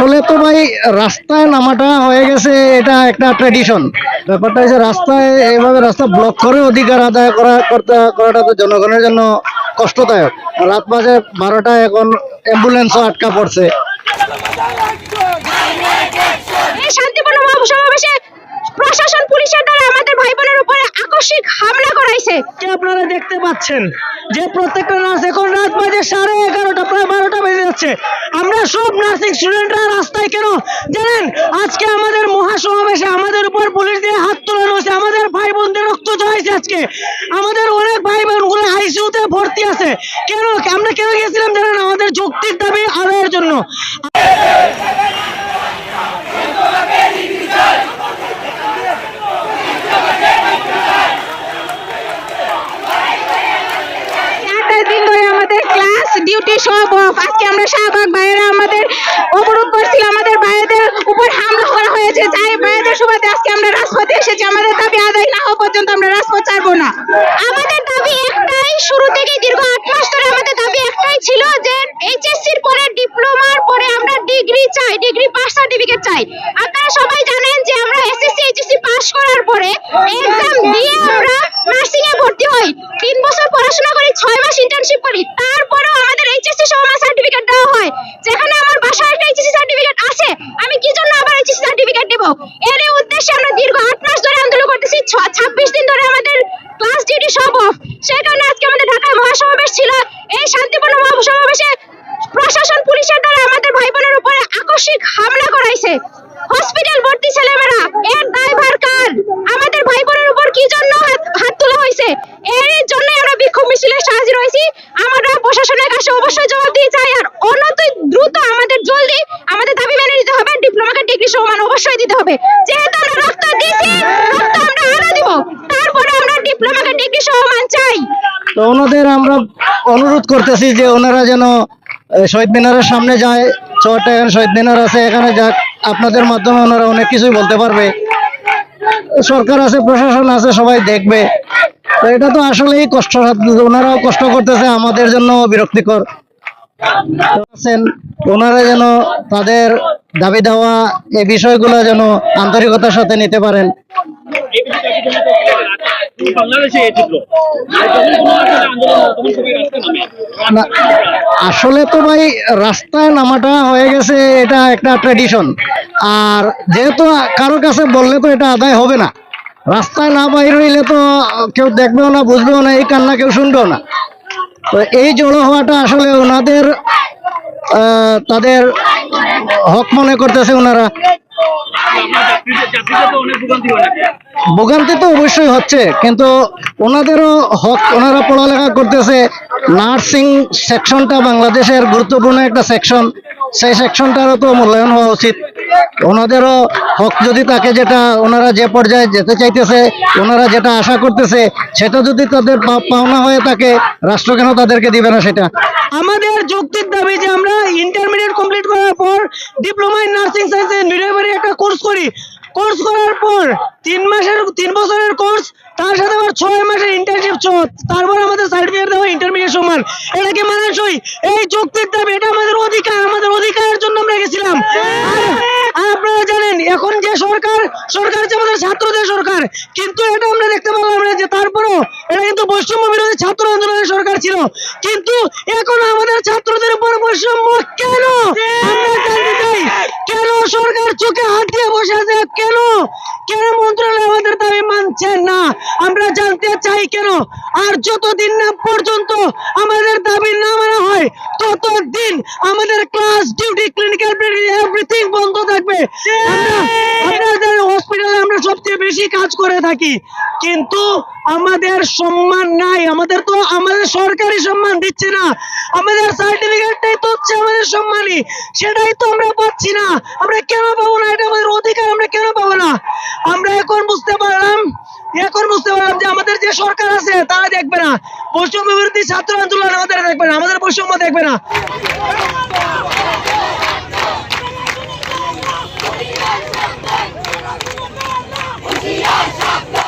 আসলে তো ভাই রাস্তায় নামাটা হয়ে গেছে এটা একটা ট্রেডিশন ব্যাপারটা হচ্ছে রাস্তায় এইভাবে রাস্তা ব্লক করে অধিকার আদায় করা করতে করাটা তো জনগণের জন্য কষ্টদায়ক। রাত বাজে বারোটায় এখন অ্যাম্বুলেন্সও আটকা পড়ছে। এই শান্তিপূর্ণ প্রশাসন পুলিশের দ্বারা আমাদের ভাই বোনের উপরে আকস্মিক হামলা করাইছে। যে আপনারা দেখতে পাচ্ছেন যে প্রত্যেকটা নার্স এখন রাত বাজে সাড়ে এগারোটা প্রায় বারোটা বেজে আমরা সব নার্সিং স্টুডেন্টরা রাস্তায় কেন? জানেন, আজকে আমাদের মহাসমাবেশে আমাদের উপর পুলিশ দিয়ে হাত তোলানো হয়েছে আমাদের ভাই বোনদের রক্ত চড়াইছে আজকে। আমাদের অনেক ভাই বোনগুলো আইসিউতে ভর্তি আছে। কেন? আমরা কেন গেছিলাম জানেন? আমাদের যৌক্তিক দাবি আদায়ের জন্য চারটা দিন ধরে আমাদের ক্লাস ডিউটি সব অফ আজকে আমরা শাহবাগ বাইরে আমাদের অবরোধ করছিল, আমাদের বাইরেদের উপর হামলা করা হয়েছে। যাই বাইরেদের সুবাদে আজকে আমরা রাজপথে এসেছি। আমাদের দাবি আদায় না হওয়া পর্যন্ত আমরা রাজপথ ছাড়বো না। আমাদের দাবি একটাই, শুরু থেকে দীর্ঘ আট মাস ধরে আমাদের দাবি একটাই ছিল যে এইচএসসির পরে ডিপ্লোমার পরে আমরা ডিগ্রি চাই, ডিগ্রি পাস সার্টিফিকেট চাই। আপনারা সবাই জানেন যে আমরা এসএসসি এইচএসসি পাস করার পরে এক্সাম দিয়ে আমরা নার্সিং এ ভর্তি হই। তিন বছর পড়াশোনা করি ছয় মাস ইন্টার্নশিপ করি। তারপরেও আমাদের এইচএসসি সমান সার্টিফিকেট দেওয়া হয় যেখানে আমার বাসায় একটা এইচএসসি সার্টিফিকেট আছে আমি কি জন্য আবার এসি সার্টিফিকেট দেব? এর উদ্দেশ্যে আমরা দীর্ঘ আট মাস ধরে আন্দোলন করতেছি। ছাব্বিশ দিন ধরে আমাদের ক্লাস ডিউটি সব অফ সেই কারণে আজকে আমাদের ঢাকায় মহাসমাবেশ ছিল। এই শান্তিপূর্ণ মহাসমাবেশে প্রশাসন, পুলিশের দ্বারা আমাদের ভাই বোনের উপরে আকস্মিক হামলা করাইছে হসপিটাল ভর্তি ছেলেমেয়েরা এর দায়ভার কার আমাদের ভাই বোনের উপর কি জন্য হাত হাত তোলা হয়েছে এর জন্যই আমরা বিক্ষোভ মিছিলে হাজির হয়েছি আমরা প্রশাসনের কাছে অবশ্যই জবাব দিয়ে চাই আর অনতি দ্রুত আমাদের জলদি আমাদের দাবি মেনে নিতে হবে ডিপ্লোমাকে ডিগ্রি সমান অবশ্যই দিতে হবে যেহেতু আমরা রক্ত দিয়েছি রক্ত আমরা আরও দিব তারপরে আমরা ডিপ্লোমাকে ডিগ্রি সমান চাই তো ওনাদের আমরা অনুরোধ করতেছি যে ওনারা যেন শহীদ মিনারের সামনে যায় এখানে শহীদ মিনার আছে, এখানে যাক, আপনাদের মাধ্যমে ওনারা অনেক কিছুই বলতে পারবে। সরকার আছে, প্রশাসন আছে, সবাই দেখবে। তো এটা তো আসলেই কষ্ট, ওনারাও কষ্ট করতেছে, আমাদের জন্য বিরক্তিকর। আছেন, ওনারা যেন তাদের দাবি দেওয়া এই বিষয়গুলো যেন আন্তরিকতার সাথে নিতে পারেন। আসলে তো ভাই, রাস্তায় নামাটা হয়ে গেছে, এটা একটা ট্রেডিশন আর যেহেতু কারও কাছে বললে তো এটা আদায় হবে না। রাস্তায় না বাইর হইলে তো কেউ দেখবেও না, বুঝবেও না, এই কান্না কেউ শুনবেও না। তো এই জড়ো হওয়াটা আসলে ওনাদের তাদের হক মনে করতেছে ওনারা। ভোগান্তি তো অবশ্যই হচ্ছে, কিন্তু ওনাদেরও হক, ওনারা পড়ালেখা করতেছে নার্সিং সেকশনটা বাংলাদেশের গুরুত্বপূর্ণ একটা সেকশন। সেই সেকশনটারও তো মূল্যায়ন হওয়া উচিত। ওনাদেরও হক যদি তাকে যেটা ওনারা যে পর্যায়ে যেতে চাইতেছে, ওনারা যেটা আশা করতেছে, সেটা যদি তাদের পাওনা হয়ে থাকে, রাষ্ট্র কেন তাদেরকে দিবে না সেটা? আমাদের যৌক্তিক দাবি যে আমরা ইন্টারমিডিয়েট কমপ্লিট করার পর ডিপ্লোমা ইন নার্সিং সায়েন্সে মিডওয়াইফারি একটা কোর্স করি। কোর্স করার পর তিন মাসের, তিন বছরের কোর্স তার সাথে আবার ছয় মাসের ইন্টার্নশিপ তারপর আমাদের সার্টিফিকেট দেওয়া ইন্টারমিডিয়েট সমান। এটা কি মানানসই? এই যৌক্তিক দাবি, এটা আমাদের অধিকার, আমাদের অধিকারের জন্য আমরা গেছিলাম। আপনারা জানেন, এখন যে সরকার সরকার হচ্ছে আমাদের ছাত্রদের সরকার। কিন্তু এটা আমরা দেখতে পেলাম না যে তারপরও এটা কিন্তু বৈষম্য বিরোধী ছাত্র আন্দোলনের সরকার ছিল। কিন্তু এখন আমাদের ছাত্রদের উপর বৈষম্য কেন? কেন সরকার চোখে হাত দিয়ে বসে আছে? কেন? কেন মন্ত্রণালয় আমাদের দাবি মানছে না? আমরা জানতে চাই কেন? আর যতদিন না পর্যন্ত আমাদের দাবি না মানা হয়, ততদিন আমাদের ক্লাস ডিউটি ক্লিনিক্যাল এভরিথিং বন্ধ থাকবে। আমরা আপনাদের হসপিটালে আমরা সবচেয়ে বেশি কাজ করে থাকি। কিন্তু আমাদের সম্মান নাই। আমাদের তো আমাদের সরকারি সম্মান দিচ্ছে না। আমাদের সার্টিফিকেটটাই তো হচ্ছে আমাদের সম্মানই। সেটাই তো আমরা পাচ্ছি না। আমরা কেন পাবো না? এটা আমাদের অধিকার। আমরা কেন পাবো না? আমরা এখন বুঝতে পারলাম, এখন বুঝতে পারলাম যে আমাদের যে সরকার আছে, তারা দেখবে না। বৈষম্য বিরোধী ছাত্র আন্দোলন আমাদের দেখবে না। আমাদের বৈষম্য দেখবে না।